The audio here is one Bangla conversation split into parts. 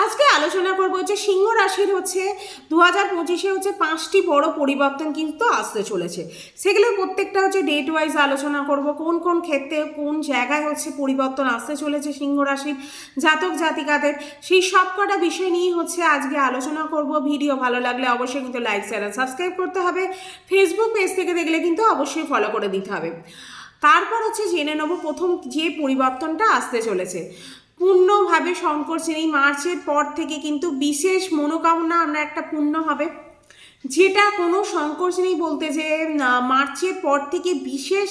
আজকে আলোচনা করব হচ্ছে সিংহ রাশির হচ্ছে দু হাজার পঁচিশে হচ্ছে পাঁচটি বড় পরিবর্তন কিন্তু আসতে চলেছে। সেগুলো প্রত্যেকটা হচ্ছে ডেট ওয়াইজ আলোচনা করব, কোন কোন ক্ষেত্রে কোন জায়গায় হচ্ছে পরিবর্তন আসতে চলেছে সিংহ রাশির জাতক জাতিকাদের। সেই সব কটা বিষয় নিয়ে হচ্ছে আজকে আলোচনা করব। ভিডিও ভালো লাগলে অবশ্যই কিন্তু লাইক চ্যানেল সাবস্ক্রাইব করতে হবে। ফেসবুক পেজ থেকে দেখলে কিন্তু অবশ্যই ফলো করে দিতে হবে। তারপর হচ্ছে জেনে নেব প্রথম যে পরিবর্তনটা আসতে চলেছে। পূর্ণভাবে শঙ্কর শ্রেণি মার্চের পর থেকে কিন্তু বিশেষ মনোকামনা আমরা একটা পূর্ণ হবে। যেটা কোনো সংকোচ নেই বলতে যে মার্চের পর থেকে বিশেষ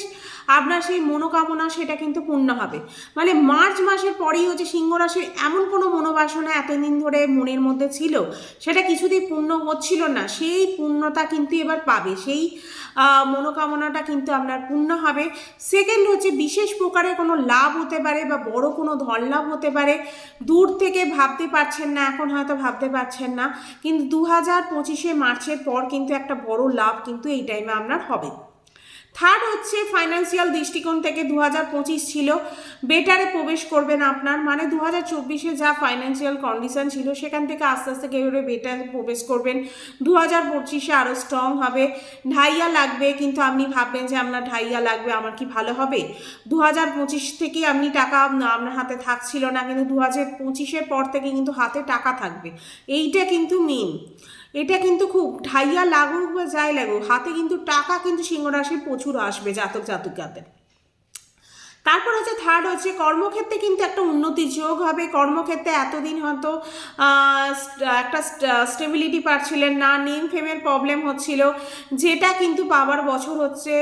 আপনার সেই মনোকামনা সেটা কিন্তু পূর্ণ হবে। মানে মার্চ মাসের পরেই হচ্ছে সিংহ রাশির এমন কোনো মনোবাসনা এতদিন ধরে মনের মধ্যে ছিল, সেটা কিছুতেই পূর্ণ হচ্ছিল না। সেই পূর্ণতা কিন্তু এবার পাবে। সেই মনোকামনাটা কিন্তু আপনার পূর্ণ হবে। সেকেন্ড হচ্ছে বিশেষ প্রকারের কোনো লাভ হতে পারে বা বড় কোনো ধন লাভ হতে পারে। দূর থেকে ভাবতে পারছেন না, এখন হয়তো ভাবতে পারছেন না। কিন্তু দু হাজার পঁচিশে মার্চের পর কিন্তু একটা বড় লাভ কিন্তু এই টাইমে আপনার হবে। থার্ড হচ্ছে ফাইন্যান্সিয়াল দৃষ্টিকোণ থেকে দু হাজার পঁচিশ ছিল। বেটারে প্রবেশ করবেন আপনার মানে দু হাজার যা ফাইন্যান্সিয়াল কন্ডিশন ছিল, সেখান থেকে আস্তে আস্তে কেউ বেটার প্রবেশ করবেন? দু হাজার পঁচিশে আরও স্ট্রং হবে। ঢাইয়া লাগবে, কিন্তু আপনি ভাববেন যে আপনার ঢাইয়া লাগবে, আমার কি ভালো হবে? দু হাজার পঁচিশ থেকে আপনি টাকা আপনার হাতে থাকছিল না, কিন্তু দু হাজার পঁচিশের পর থেকে কিন্তু হাতে টাকা থাকবে। এইটা কিন্তু মেন এটা কিন্তু খুব ঠাইয়া লাগুক বা যাই লাগুক, হাতে কিন্তু টাকা কিন্তু সিংহ রাশির প্রচুর আসবে জাতক জাতিকাদের। তারপর হচ্ছে থার্ড হচ্ছে কর্মক্ষেত্রে কিন্তু একটা উন্নতির যোগ হবে। কর্মক্ষেত্রে এতদিন হয়তো একটা স্টেবিলিটি পাচ্ছিলেন না নেম ফেমের প্রবলেম হচ্ছিল, যেটা কিন্তু পাওয়ার বছর হচ্ছে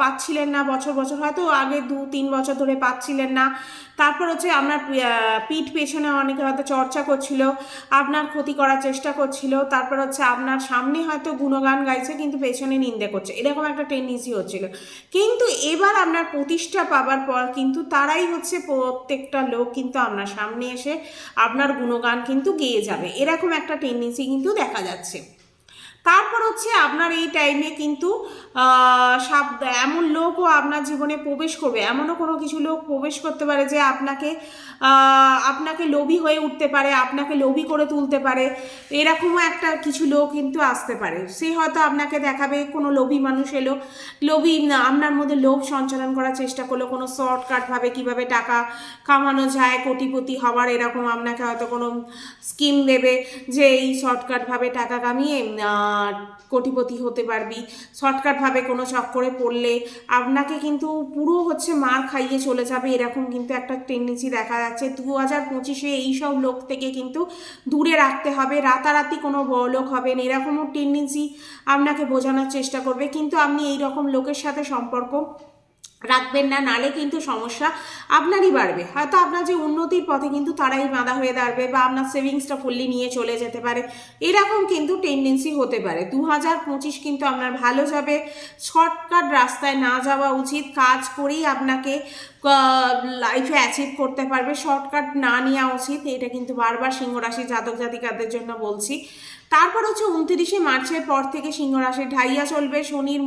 পাচ্ছিলেন না বছর বছর। হয়তো আগে দু, তিন বছর ধরে পাচ্ছিলেন না। তারপর হচ্ছে আপনার পিঠ পেছনে অনেকে হয়তো চর্চা করছিল, আপনার ক্ষতি করার চেষ্টা করছিল। তারপর হচ্ছে আপনার সামনে হয়তো গুণগান গাইছে, কিন্তু পেছনে নিন্দে করছে। এরকম একটা টেন্ডেন্সি হচ্ছিল। কিন্তু এবার আপনার প্রতিষ্ঠা পাবার পর কিন্তু তারাই হচ্ছে প্রত্যেকটা লোক কিন্তু আপনার সামনে এসে আপনার গুণগান কিন্তু গেয়ে যাবে। এরকম একটা টেন্ডেন্সি কিন্তু দেখা যাচ্ছে। তারপর হচ্ছে আপনার এই টাইমে কিন্তু সাব এমন লোকও আপনার জীবনে প্রবেশ করবে। এমনও কোনো কিছু লোক প্রবেশ করতে পারে যে আপনাকে আপনাকে লোভী হয়ে উঠতে পারে, আপনাকে লোভী করে তুলতে পারে। এরকমও একটা কিছু লোক কিন্তু আসতে পারে। সে হয়তো আপনাকে দেখাবে, কোনো লোভী মানুষ এলো, লোভী, আপনার মধ্যে লোভ সঞ্চালন করার চেষ্টা করল, কোনো শর্টকাটভাবে কীভাবে টাকা কামানো যায়, কোটিপতি হওয়ার এরকম আপনাকে হয়তো কোনো স্কিম দেবে যে এই শর্টকাটভাবে টাকা কামিয়ে কোটিপতি হতে পারবি। শর্টকাটভাবে কোনো চক্করে পড়লে আপনাকে কিন্তু পুরো হচ্ছে মার খাইয়ে চলে যাবে। এরকম কিন্তু একটা টেন্ডেন্সি দেখা যাচ্ছে। দু হাজার পঁচিশে এইসব লোক থেকে কিন্তু দূরে রাখতে হবে। রাতারাতি কোনো বড় বড়লোক হবেন, এরকমও টেন্ডেন্সি আপনাকে বোঝানোর চেষ্টা করবে। কিন্তু আপনি এই রকম লোকের সাথে সম্পর্ক রাখবেন না, নালে কিন্তু সমস্যা আপনারই বাড়বে। হয়তো আপনার যে উন্নতির পথে কিন্তু তারাই বাঁধা হয়ে দাঁড়বে বা আপনার সেভিংসটা ফুললি নিয়ে চলে যেতে পারে। এরকম কিন্তু টেন্ডেন্সি হতে পারে। দু হাজার পঁচিশ কিন্তু আপনার ভালো যাবে। শর্টকাট রাস্তায় না যাওয়া উচিত। কাজ করেই আপনাকে লাইফে অ্যাচিভ করতে পারবে। শর্টকাট না নেওয়া উচিত। এটা কিন্তু বারবার সিংহ রাশি জাতক জাতিকাদের জন্য বলছি। তারপর হচ্ছে উনত্রিশে মার্চের পর থেকে সিংহ রাশি ঢাইয়া চলবে, শনির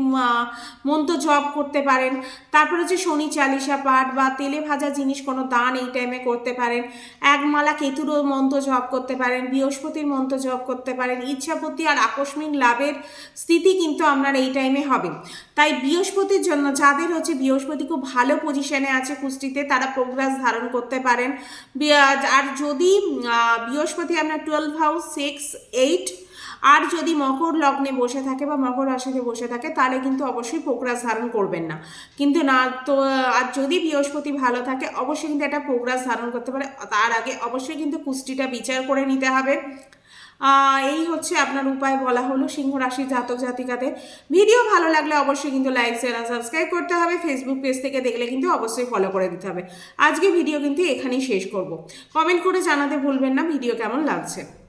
মন্ত্র জপ করতে পারেন। তারপর হচ্ছে শনি চালিশা পাঠ বা তেলে ভাজা জিনিস কোনো দান এই টাইমে করতে পারেন। একমালা কেতুরও মন্ত্র জপ করতে পারেন, বৃহস্পতির মন্ত্র জপ করতে পারেন। ইচ্ছাপতি আর আকস্মিক লাভের স্থিতি কিন্তু আপনার এই টাইমে হবে। তাই বৃহস্পতির জন্য যাদের হচ্ছে বৃহস্পতি খুব ভালো পজিশনে আছে কুষ্টিতে, তারা প্রোগ্রেস ধারণ করতে পারেন। আর যদি বৃহস্পতি আপনার টুয়েলভ হাউস সিক্স এইট আর যদি মকর লগ্নে বসে থাকে বা মকর রাশিতে বসে থাকে, তাহলে কিন্তু অবশ্যই প্রোগ্রাস ধারণ করবেন না। কিন্তু না, তো, আর যদি বৃহস্পতি ভালো থাকে, অবশ্যই কিন্তু একটা প্রোগ্রাস ধারণ করতে পারে। তার আগে অবশ্যই কিন্তু কুষ্টিটা বিচার করে নিতে হবে। এই হচ্ছে আপনার উপায় বলা হলো সিংহ রাশি জাতক জাতিকাদের। ভিডিও ভালো লাগলে অবশ্যই কিন্তু লাইক, শেয়ার আর সাবস্ক্রাইব করতে হবে। ফেসবুক পেজ থেকে দেখলে কিন্তু অবশ্যই ফলো করে দিতে হবে। আজকে ভিডিও কিন্তু এখানেই শেষ করব। কমেন্ট করে জানাতে ভুলবেন না। ভিডিও কেমন লাগছে?